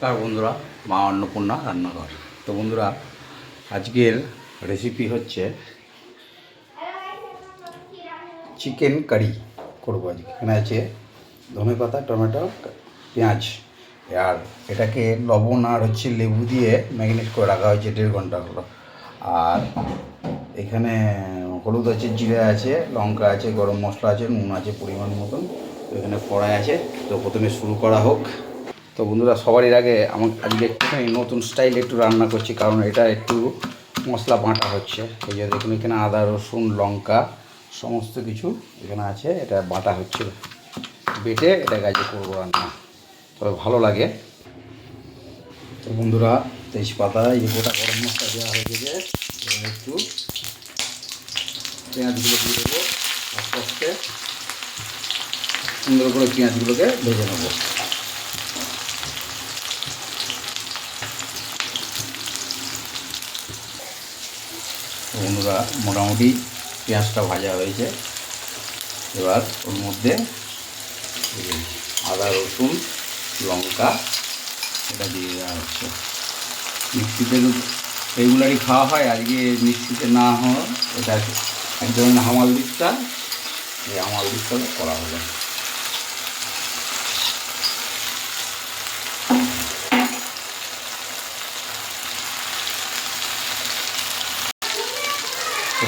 নমস্কার বন্ধুরা, মা অন্নপূর্ণা রান্নাঘর। তো বন্ধুরা, আজকের রেসিপি হচ্ছে চিকেন কারি করব আজকে। এখানে আছে ধনে পাতা, টমেটো, পেঁয়াজ। আর এটাকে লবণ আর হচ্ছে লেবু দিয়ে ম্যাগনেট করে রাখা হয়েছে দেড় ঘণ্টা হলো। আর এখানে হলুদ আছে, জিরে আছে, লঙ্কা আছে, গরম মশলা আছে, নুন আছে পরিমাণ মতন। এখানে কড়াই আছে। তো প্রথমে শুরু করা হোক। তো বন্ধুরা সবারই আগে আমার আজকে একটুখানি নতুন স্টাইল একটু রান্না করছি, কারণ এটা একটু মশলা বাঁটা হচ্ছে। এই যে দেখুন, এখানে আদা, রসুন, লঙ্কা সমস্ত কিছু এখানে আছে, এটা বাটা হচ্ছে। বেটে এটা গাছে করব রান্না। তবে ভালো লাগে। তো বন্ধুরা, তেজপাতা, এই গোটা গরম মশলা দেওয়া হয়ে গেছে একটু পেঁয়াজগুলো দিয়ে দেবো, আস্তে আস্তে সুন্দর করে পেঁয়াজগুলোকে ভেজে নেব। বন্ধুরা, মোটামুটি পেঁয়াজটা ভাজা হয়েছে। এবার ওর মধ্যে আদা, রসুন, লঙ্কা, এটা দিয়ে দেওয়া হচ্ছে। মিক্সিতে রেগুলারই খাওয়া হয়, আজকে মিক্সিতে না হওয়া, এটা এক ধরনের হামাল দিকটা, এই হামাল দিকটা করা হলো। তো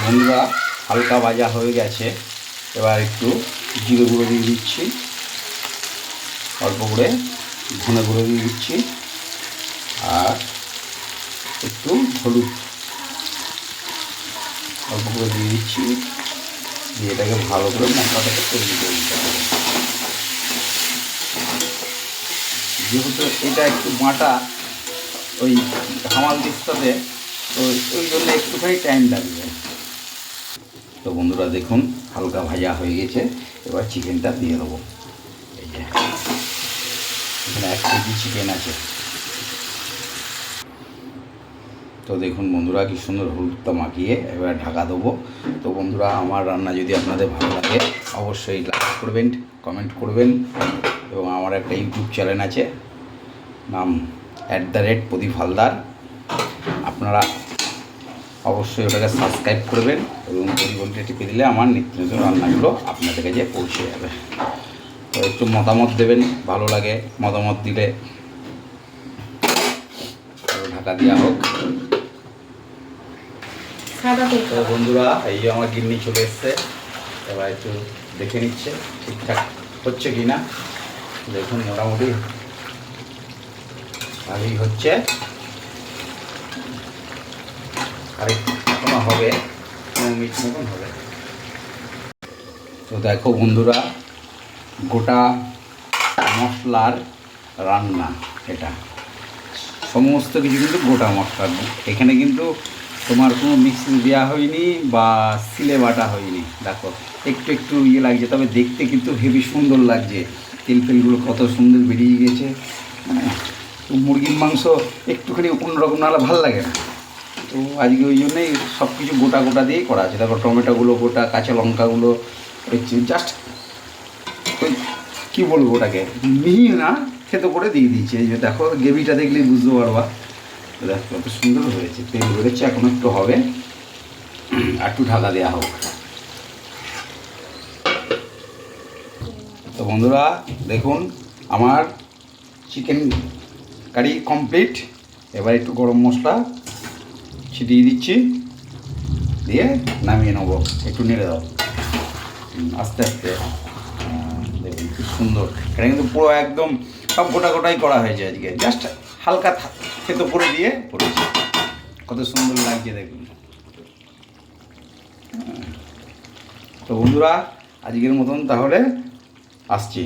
হালকা ভাজা হয়ে গেছে। এবার একটু জিরে গুঁড়ো দিয়ে দিচ্ছি। অল্প করে ধনে গুঁড়ো দিয়ে দিচ্ছি। আর একটু হলুদ অল্প করে দিয়ে দিচ্ছি। দিয়ে এটাকে ভালো করে মশলাটাকে তৈরি করে দিতে হবে। যেহেতু এটা একটু বাটা, ওই হামাল দিকটাতে তো ওই জন্য একটুখানি টাইম লাগবে। তো বন্ধুরা দেখুন, হালকা ভাজা হয়ে গেছে। এবার চিকেনটা দিয়ে দেবো। এই যে, এখানে এক কেজি চিকেন আছে। তো দেখুন বন্ধুরা, কি সুন্দর হলুদটা মাখিয়ে এবার ঢাকা দেবো। তো বন্ধুরা, আমার রান্না যদি আপনাদের ভালো লাগে, অবশ্যই লাইক করবেন কমেন্ট করবেন। এবং আমার একটা ইউটিউব চ্যানেল আছে, নাম at the rate Pradeep Haldar. আপনারা অবশ্যই ওটাকে সাবস্ক্রাইব করবেন এবং পরিবর্তে টিপে দিলে আমার নিত্য নতুন রান্নাগুলো আপনাদের কাছে পৌঁছে যাবে। তো একটু মতামত দেবেন ভালো লাগে মতামত দিলে। ঢাকা দেওয়া হোক। তো বন্ধুরা এই যে আমার গিন্নি চলে এসছে। এবার একটু দেখে নিচ্ছে ঠিকঠাক হচ্ছে কি না দেখুন মোটামুটি ভালোই হচ্ছে। আরেকটু এখনও হবে। পনেরো মিনিট মতন হবে। তো দেখো বন্ধুরা, গোটা মশলার রান্না এটা। সমস্ত কিছু কিন্তু গোটা মশলা এখানে কিন্তু তোমার কোনো মিক্সিং দেওয়া হয়নি বা সিলে বাটা হয়নি। দেখো, একটু একটু ইয়ে লাগছে, তবে দেখতে কিন্তু হেভি সুন্দর লাগছে। তেল ফেলগুলো কত সুন্দর বেরিয়ে গেছে। হ্যাঁ মুরগির মাংস একটুখানি অন্যরকম নাহলে ভালো লাগে না। তো আজকে ওই জন্যই সব কিছু গোটা গোটা দিয়েই করা আছে। তারপর টমেটোগুলো, গোটা কাঁচা লঙ্কাগুলো জাস্ট ওই কী বলব ওটাকে? মিহি না, খেতে করে দিয়ে দিয়েছি। এই যে দেখো, গ্রেভিটা দেখলেই বুঝতে পারবা। দেখো কত সুন্দর হয়েছে। তেল বেরোচ্ছে, এখন একটু হবে। আর একটু ঢাকা দেওয়া হোক। তো বন্ধুরা, দেখুন, আমার চিকেন কারি কমপ্লিট এবার একটু গরম মশলা ছিটিয়ে দিচ্ছি, দিয়ে নামিয়ে নেব, একটু নেড়ে দাও। আস্তে আস্তে দেখুন খুব সুন্দর। এটা কিন্তু পুরো একদম সব গোটা গোটাই করা হয়েছে আজকে। জাস্ট হালকা থেতো করে দিয়ে করেছি। কত সুন্দর লাগছে দেখুন। তো বন্ধুরা, আজকের মতন তাহলে আসছি।